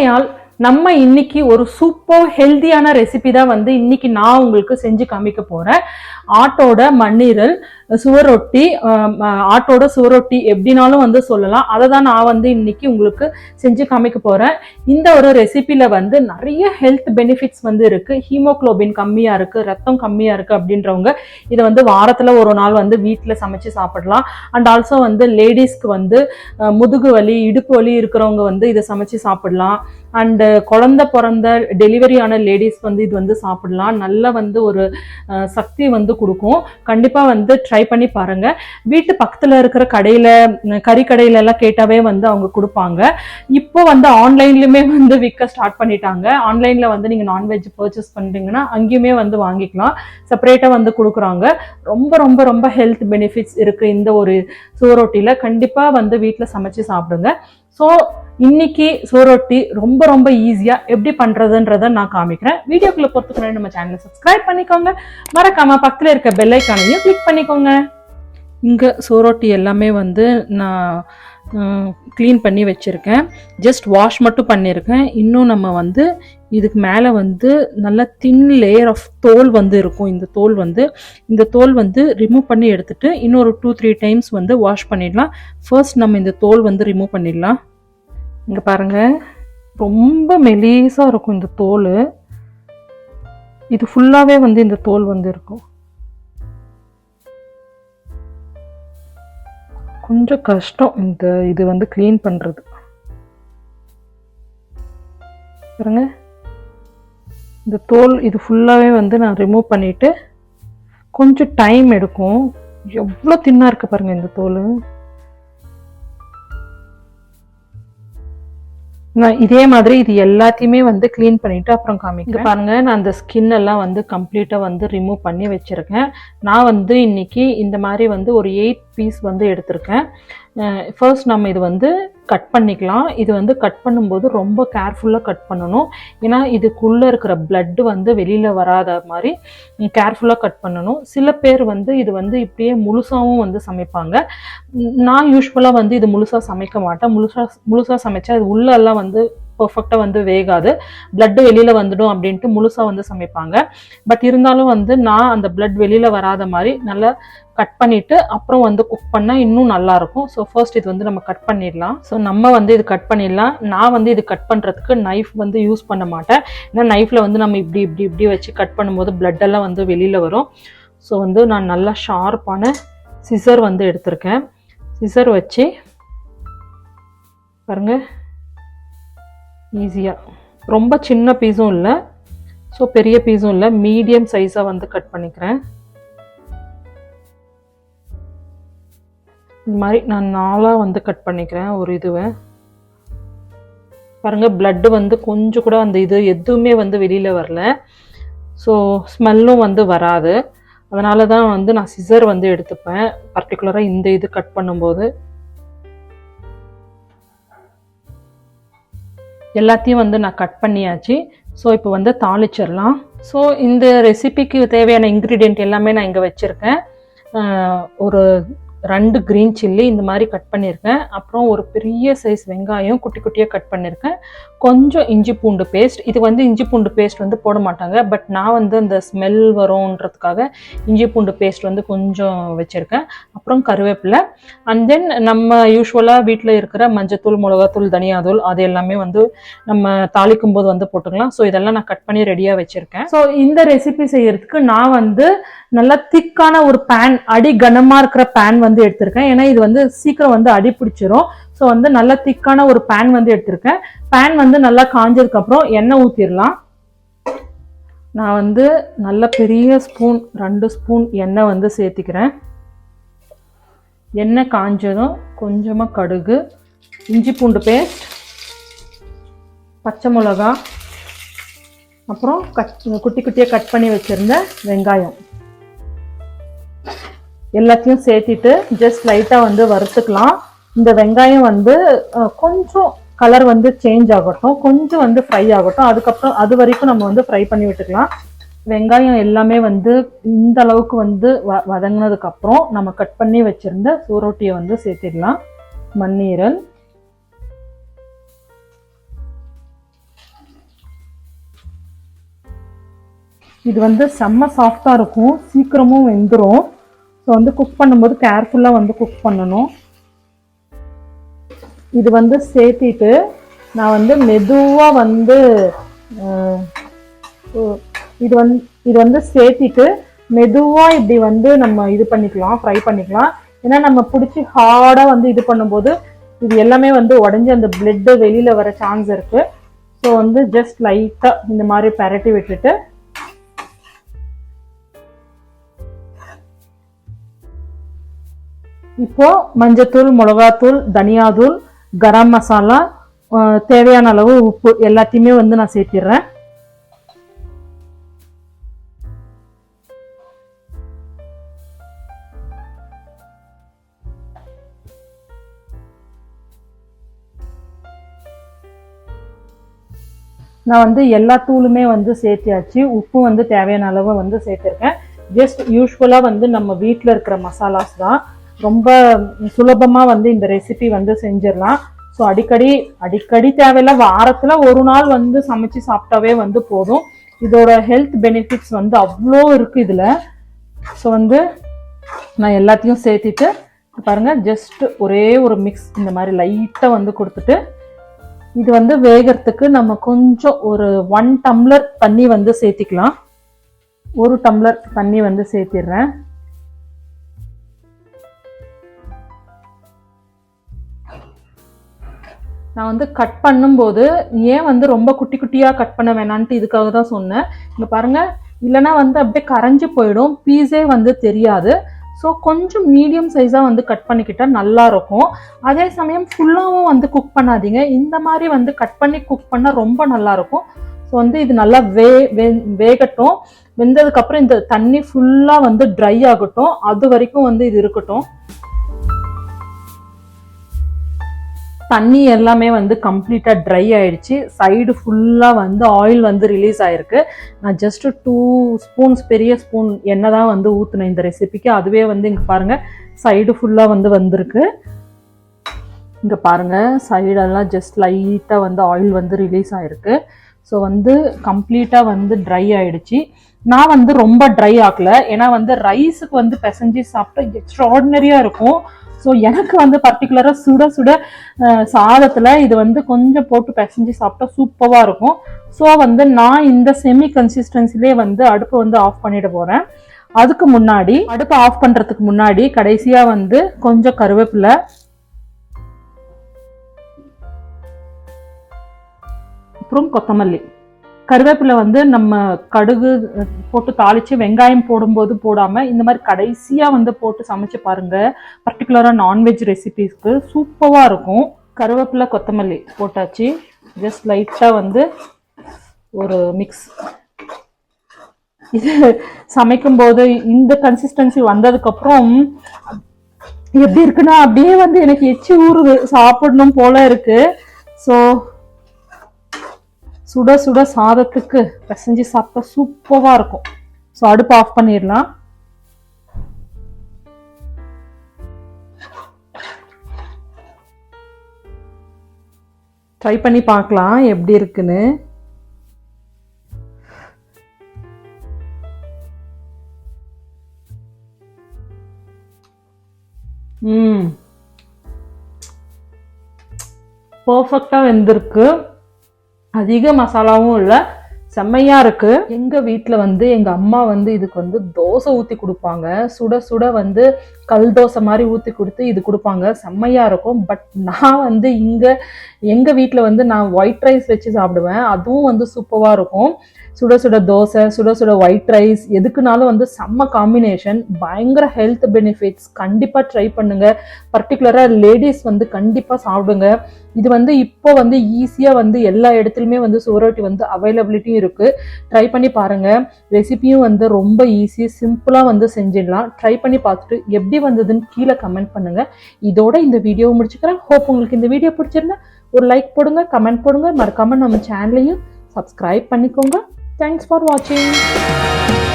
ஆகையால் நம்ம இன்னைக்கு ஒரு சூப்பர் ஹெல்தியான ரெசிபி தான் வந்து இன்னைக்கு நான் உங்களுக்கு செஞ்சு காமிக்க போறேன். ஆட்டோட மண்ணீரல் சுவரொட்டி ஆட்டோட சுவரொட்டி எப்படினாலும் வந்து சொல்லலாம். அதை தான் நான் வந்து இன்னைக்கு உங்களுக்கு செஞ்சு காமிக்க போகிறேன் இந்த ஒரு ரெசிபியில் வந்து நிறைய ஹெல்த் பெனிஃபிட்ஸ் வந்து இருக்குது ஹீமோகுளோபின் கம்மியாக இருக்குது ரத்தம் கம்மியாக இருக்குது அப்படின்றவங்க இதை வந்து வாரத்தில் ஒரு நாள் வந்து வீட்டில் சமைச்சு சாப்பிடலாம். அண்ட் ஆல்சோ வந்து லேடிஸ்க்கு வந்து முதுகு வலி இடுப்பு வலி இருக்கிறவங்க வந்து இதை சமைச்சு சாப்பிடலாம். அண்டு குழந்தை பிறந்த டெலிவரி ஆன லேடிஸ் வந்து இது வந்து சாப்பிடலாம். நல்ல வந்து ஒரு சக்தி வந்து கொடுக்கும். கண்டிப்பாக வந்து ட்ரை பண்ணி பாருங்க. வீட்டு பக்கத்துல இருக்கிற கடையில கறி கடையில எல்லாம் கேட்டாவே வந்து அவங்க கொடுப்பாங்க. இப்போ வந்து ஆன்லைன்லயுமே வந்து விற்க ஸ்டார்ட் பண்ணிட்டாங்க. ஆன்லைன்ல வந்து நீங்க நான்வெஜ் பர்ச்சேஸ் பண்ணிட்டீங்கன்னா அங்கேயுமே வந்து வாங்கிக்கலாம். செப்பரேட்டா வந்து கொடுக்குறாங்க. ரொம்ப ரொம்ப ரொம்ப ஹெல்த் பெனிஃபிட்ஸ் இருக்கு இந்த ஒரு சுவரொட்டியில கண்டிப்பா வந்து வீட்டில் சமைச்சு சாப்பிடுங்க. ஸோ இன்னைக்கு சோரொட்டி ரொம்ப ரொம்ப ஈஸியா எப்படி பண்றதுன்றத நான் காமிக்கிறேன். வீடியோக்குள்ள பொறுத்துக்கணும் நம்ம சேனலை சப்ஸ்கிரைப் பண்ணிக்கோங்க. மறக்காம பக்கத்துல இருக்க பெல் ஐக்கானையும் கிளிக் பண்ணிக்கோங்க. இங்க சோரொட்டி எல்லாமே வந்து நான் க்ளீன் பண்ணி வச்சுருக்கேன். ஜஸ்ட் வாஷ் மட்டும் பண்ணியிருக்கேன் இன்னும் நம்ம வந்து இதுக்கு மேலே வந்து நல்ல தின் லேயர் ஆஃப் தோல் வந்து இருக்கும். இந்த தோல் வந்து இந்த தோல் வந்து ரிமூவ் பண்ணி எடுத்துட்டு இன்னொரு டூ த்ரீ டைம்ஸ் வந்து வாஷ் பண்ணிடலாம். ஃபர்ஸ்ட் நம்ம இந்த தோல் வந்து ரிமூவ் பண்ணிடலாம். இங்கே பாருங்கள் ரொம்ப மெலிசாக இருக்கும் இந்த தோல். இது ஃபுல்லாகவே வந்து இந்த தோல் வந்து இருக்கும். கொஞ்சம் கஷ்டம் இந்த இது வந்து க்ளீன் பண்ணுறது பாருங்க. இந்த தோல் இது ஃபுல்லாகவே வந்து நான் ரிமூவ் பண்ணிவிட்டு கொஞ்சம் டைம் எடுக்கும். எவ்வளோ தின்னாக இருக்குது பாருங்கள் இந்த தோல். நான் இதே மாதிரி இது எல்லாத்தையுமே வந்து க்ளீன் பண்ணிட்டு அப்புறம் காமிக்கிறேன். பாருங்க நான் அந்த ஸ்கின் எல்லாம் வந்து கம்ப்ளீட்டாக வந்து ரிமூவ் பண்ணி வச்சிருக்கேன். நான் வந்து இன்னைக்கு இந்த மாதிரி வந்து ஒரு எயிட் பீஸ் வந்து எடுத்திருக்கேன். ஃபர்ஸ்ட் நம்ம இது வந்து கட் பண்ணிக்கலாம். இது வந்து கட் பண்ணும்போது ரொம்ப கேர்ஃபுல்லாக கட் பண்ணணும். ஏன்னா இதுக்குள்ளே இருக்கிற பிளட்டு வந்து வெளியில் வராத மாதிரி கேர்ஃபுல்லாக கட் பண்ணணும். சில பேர் வந்து இது வந்து இப்படியே முழுசாகவும் வந்து சமைப்பாங்க. நான் யூஸ்வலாக வந்து இது முழுசாக சமைக்க மாட்டேன். முழுசாக முழுசாக சமைச்சா இது உள்ளெல்லாம் வந்து பர்ஃபெக்டாக வந்து வேகாது. Blood வெளியில் வந்துடும் அப்படின்ட்டு முழுசாக வந்து சமைப்பாங்க. பட் இருந்தாலும் வந்து நான் அந்த பிளட் வெளியில் வராத மாதிரி நல்லா கட் பண்ணிட்டு அப்புறம் வந்து குக் பண்ணால் இன்னும் நல்லாயிருக்கும் ஸோ ஃபர்ஸ்ட் இது வந்து நம்ம கட் பண்ணிடலாம். ஸோ நம்ம வந்து இது கட் பண்ணிடலாம். நான் வந்து இது கட் பண்ணுறதுக்கு நைஃப் வந்து யூஸ் பண்ண மாட்டேன். ஏன்னா நைஃப்பில் வந்து நம்ம இப்படி இப்படி இப்படி வச்சு கட் பண்ணும்போது பிளட் எல்லாம் வந்து வெளியில் வரும். ஸோ வந்து நான் நல்லா ஷார்ப்பான சிசர் வந்து எடுத்திருக்கேன். சிசர் வச்சு பாருங்கள் ஈஸியாக ரொம்ப சின்ன பீஸும் இல்லை. ஸோ பெரிய பீஸும் இல்லை. மீடியம் சைஸாக வந்து கட் பண்ணிக்கிறேன். இந்த மாதிரி நான் நாலாக வந்து கட் பண்ணிக்கிறேன் ஒரு இதுவை. பாருங்கள் ப்ளட்டு வந்து கொஞ்சம் கூட அந்த இது எதுவுமே வந்து வெளியில் வரல. ஸோ ஸ்மெல்லும் வந்து வராது. அதனால தான் வந்து நான் சிசர் வந்து எடுத்துப்பேன். பர்டிகுலராக இந்த இது கட் பண்ணும்போது. எல்லாத்தையும் வந்து நான் கட் பண்ணியாச்சு. ஸோ இப்போ வந்து தாளிச்சிடலாம். ஸோ இந்த ரெசிபிக்கு தேவையான இன்க்ரீடியன்ட் எல்லாமே நான் இங்கே வச்சுருக்கேன். ஒரு ரெண்டு க்ரீன் சில்லி இந்த மாதிரி கட் பண்ணியிருக்கேன். அப்புறம் ஒரு பெரிய சைஸ் வெங்காயம் குட்டி குட்டியாக கட் பண்ணியிருக்கேன். கொஞ்சம் இஞ்சி பூண்டு பேஸ்ட் இது வந்து இஞ்சி பூண்டு பேஸ்ட் வந்து போட மாட்டாங்க. பட் நான் வந்து அந்த ஸ்மெல் வரும்ன்றதுக்காக இஞ்சி பூண்டு பேஸ்ட் வந்து கொஞ்சம் வச்சுருக்கேன். அப்புறம் கருவேப்பிலை. அண்ட் தென் நம்ம யூஸ்வலாக வீட்டில் இருக்கிற மஞ்சத்தூள் மிளகாத்தூள் தனியாத்தூள் அது எல்லாமே வந்து நம்ம தாளிக்கும் போது வந்து போட்டுக்கலாம். ஸோ இதெல்லாம் நான் கட் பண்ணி ரெடியாக வச்சுருக்கேன். ஸோ இந்த ரெசிபி செய்யறதுக்கு நான் வந்து நல்லா திக்கான ஒரு பேன் அடி கனமா இருக்கிற பேன் வந்து எடுத்திருக்கேன். ஏன்னா இது வந்து சீக்கிரம் வந்து அடி பிடிச்சிரும். ஸோ வந்து நல்ல திக்கான ஒரு பேன் வந்து எடுத்திருக்கேன். பேன் வந்து நல்லா காஞ்சதுக்கு அப்புறம் எண்ணெய் ஊற்றிடலாம் நான் வந்து நல்ல பெரிய ஸ்பூன் ரெண்டு ஸ்பூன் எண்ணெய் வந்து சேர்த்திக்கிறேன். எண்ணெய் காஞ்சதும் கொஞ்சமாக கடுகு இஞ்சி பூண்டு பேஸ்ட் பச்சை மிளகா அப்புறம் கட் குட்டி குட்டியாக கட் பண்ணி வச்சுருந்த வெங்காயம். எல்லாத்தையும் சேர்த்திட்டு ஜஸ்ட் லைட்டாக வந்து வறுத்துக்கலாம். இந்த வெங்காயம் வந்து கொஞ்சம் கலர் வந்து சேஞ்ச் ஆகட்டும் கொஞ்சம் வந்து ஃப்ரை ஆகட்டும். அதுக்கப்புறம் அது வரைக்கும் நம்ம வந்து ஃப்ரை பண்ணி விட்டுக்கலாம். வெங்காயம் எல்லாமே வந்து இந்த அளவுக்கு வந்து வ வதங்கினதுக்கப்புறம் நம்ம கட் பண்ணி வச்சுருந்த சூரோட்டியை வந்து சேர்த்திடலாம். மண்ணீரல். இது வந்து செம்ம சாஃப்டாக இருக்கும். சீக்கிரமும் வெந்துடும் ஸோ வந்து குக் பண்ணும்போது கேர்ஃபுல்லாக வந்து குக் பண்ணணும். இது வந்து சேர்த்திட்டு நான் வந்து மெதுவாக வந்து இது வந்து இது வந்து சேர்த்திட்டு மெதுவாக இப்படி வந்து நம்ம இது பண்ணிக்கலாம் ஃப்ரை பண்ணிக்கலாம். ஏன்னா நம்ம பிடிச்சி ஹார்டாக வந்து இது பண்ணும்போது இது எல்லாமே வந்து உடஞ்சி அந்த பிளட்டு வெளியில் வர சான்ஸ் இருக்குது ஸோ வந்து ஜஸ்ட் லைட்டாக இந்த மாதிரி பரட்டி விட்டுட்டு இப்போ மஞ்சத்தூள் மிளகாத்தூள் தனியாத்தூள் கரம் மசாலா தேவையான அளவு உப்பு எல்லாத்தையுமே வந்து நான் சேர்த்திடுறேன். நான் வந்து எல்லா தூளுமே வந்து சேர்த்தியாச்சு. உப்பு வந்து தேவையான அளவு வந்து சேர்த்துருக்கேன். ஜஸ்ட் யூஸ்வலாக வந்து நம்ம வீட்டில் இருக்கிற மசாலாஸ் தான். ரொம்ப சுலபமாக வந்து இந்த ரெசிபி வந்து செஞ்சிடலாம். ஸோ அடிக்கடி அடிக்கடி தேவையில்ல. வாரத்தில் ஒரு நாள் வந்து சமைச்சு சாப்பிட்டாவே வந்து போதும். இதோட ஹெல்த் பெனிஃபிட்ஸ் வந்து அவ்வளோ இருக்குது இதில். ஸோ வந்து நான் எல்லாத்தையும் சேர்த்திட்டு பாருங்க ஜஸ்ட் ஒரே ஒரு மிக்ஸ் இந்த மாதிரி லைட்டாக வந்து கொடுத்துட்டு இது வந்து வேகிறதுக்கு நம்ம கொஞ்சம் ஒரு ஒன் டம்ளர் தண்ணி வந்து சேர்த்திக்கலாம். ஒரு டம்ளர் தண்ணி வந்து சேர்த்திடுறேன். நான் வந்து கட் பண்ணும்போது ஏன் வந்து ரொம்ப குட்டி குட்டியாக கட் பண்ண வேணான்ட்டு இதுக்காக தான் சொன்னேன். இங்கே பாருங்கள் இல்லைன்னா வந்து அப்படியே கரைஞ்சு போயிடும் பீஸே வந்து தெரியாது. ஸோ கொஞ்சம் மீடியம் சைஸாக வந்து கட் பண்ணிக்கிட்டால் நல்லாயிருக்கும் அதே சமயம் ஃபுல்லாகவும் வந்து குக் பண்ணாதீங்க. இந்த மாதிரி வந்து கட் பண்ணி குக் பண்ணால் ரொம்ப நல்லா இருக்கும். ஸோ வந்து இது நல்லா வே வே- வேகட்டும். வெந்ததுக்கப்புறம் இந்த தண்ணி ஃபுல்லாக வந்து ட்ரை ஆகட்டும். அது வரைக்கும் வந்து இது இருக்கட்டும். தண்ணி எல்லாமே வந்து கம்ப்ளீட்டாக ட்ரை ஆயிடுச்சு. சைடு ஃபுல்லாக வந்து ஆயில் வந்து ரிலீஸ் ஆயிருக்கு. நான் ஜஸ்ட் டூ ஸ்பூன்ஸ் பெரிய ஸ்பூன் எண்ணெய் தான் வந்து ஊற்றினேன் இந்த ரெசிபிக்கு அதுவே வந்து இங்கே பாருங்கள் சைடு ஃபுல்லாக வந்து வந்திருக்கு. இங்கே பாருங்கள் சைடெல்லாம் ஜஸ்ட் லைட்டாக வந்து ஆயில் வந்து ரிலீஸ் ஆயிருக்கு. ஸோ வந்து கம்ப்ளீட்டாக வந்து ட்ரை ஆயிடுச்சு. நான் வந்து ரொம்ப ட்ரை ஆக்கல. ஏன்னா வந்து ரைஸுக்கு வந்து பிசைஞ்சு சாப்பிட்டா எக்ஸ்ட்ராடினரியா இருக்கும். ஸோ எனக்கு வந்து பர்டிகுலராக சுட சுட சாதத்தில் இது வந்து கொஞ்சம் போட்டு பிசைஞ்சு சாப்பிட்டா சூப்பராக இருக்கும். ஸோ வந்து நான் இந்த செமி கன்சிஸ்டன்சிலே வந்து அடுப்பை வந்து ஆஃப் பண்ணிட போகிறேன் அதுக்கு முன்னாடி அடுப்பை ஆஃப் பண்ணுறதுக்கு முன்னாடி கடைசியாக வந்து கொஞ்சம் கருவேப்பிலை. அப்புறம் கொத்தமல்லி. கருவேப்பிலை வந்து நம்ம கடுகு போட்டு தாளிச்சு வெங்காயம் போடும்போது போடாம இந்த மாதிரி கடைசியா வந்து போட்டு சமைச்சு பாருங்க. பர்டிகுலரா நான்வெஜ் ரெசிபிஸ்க்கு சூப்பராக இருக்கும். கருவேப்பிலை கொத்தமல்லி போட்டாச்சு. ஜஸ்ட் லைட்டா வந்து ஒரு மிக்ஸ் இது சமைக்கும்போது இந்த கன்சிஸ்டன்சி வந்ததுக்கப்புறம் எப்படி இருக்குன்னா அப்படியே வந்து எனக்கு எச்சி ஊறுது. சாப்பிடணும் போல இருக்கு. ஸோ சுட சுட சாதத்துக்கு பிசைஞ்சு சாப்பிட்டா சூப்பராக இருக்கும். ஸோ அடுப்பு ஆஃப் பண்ணிடலாம். ட்ரை பண்ணி பார்க்கலாம் எப்படி இருக்குன்னு. ம். பர்ஃபெக்டாக வெந்திருக்கு. அதிக மசாலாவும் இல்லை. செம்மையாக இருக்குது எங்கள் வீட்டில் வந்து எங்கள் அம்மா வந்து இதுக்கு வந்து தோசை ஊற்றி கொடுப்பாங்க. சுட சுட வந்து கல் தோசை மாதிரி ஊற்றி கொடுத்து இது கொடுப்பாங்க. செம்மையாக இருக்கும். பட் நான் வந்து இங்கே எங்கள் வீட்டில் வந்து நான் ஒயிட் ரைஸ் வச்சு சாப்பிடுவேன். அதுவும் வந்து சூப்பராக இருக்கும். சுட சுட தோசை சுட சுட ஒயிட் ரைஸ் எதுக்குனாலும் வந்து செம்ம காம்பினேஷன் பயங்கர ஹெல்த் பெனிஃபிட்ஸ் கண்டிப்பாக ட்ரை பண்ணுங்கள் பர்டிகுலராக லேடிஸ் வந்து கண்டிப்பாக சாப்பிடுங்க. இது வந்து இப்போ வந்து ஈஸியாக வந்து எல்லா இடத்துலையுமே வந்து சுவரொட்டி வந்து அவைலபிலிட்டியும் இருக்குது ட்ரை பண்ணி பாருங்கள் ரெசிபியும் வந்து ரொம்ப ஈஸி சிம்பிளாக வந்து செஞ்சிடலாம். ட்ரை பண்ணி பார்த்துட்டு எப்படி எப்படி வந்ததுன்னு கீழே கமெண்ட் பண்ணுங்க. இதோட இந்த வீடியோவை முடிச்சுக்கிறேன். ஹோப் உங்களுக்கு இந்த வீடியோ பிடிச்சிருந்தா ஒரு லைக் போடுங்க கமெண்ட் போடுங்க. மறக்காம நம்ம சேனலையும் சப்ஸ்கிரைப் பண்ணிக்கோங்க. தேங்க்ஸ் ஃபார் வாட்சிங்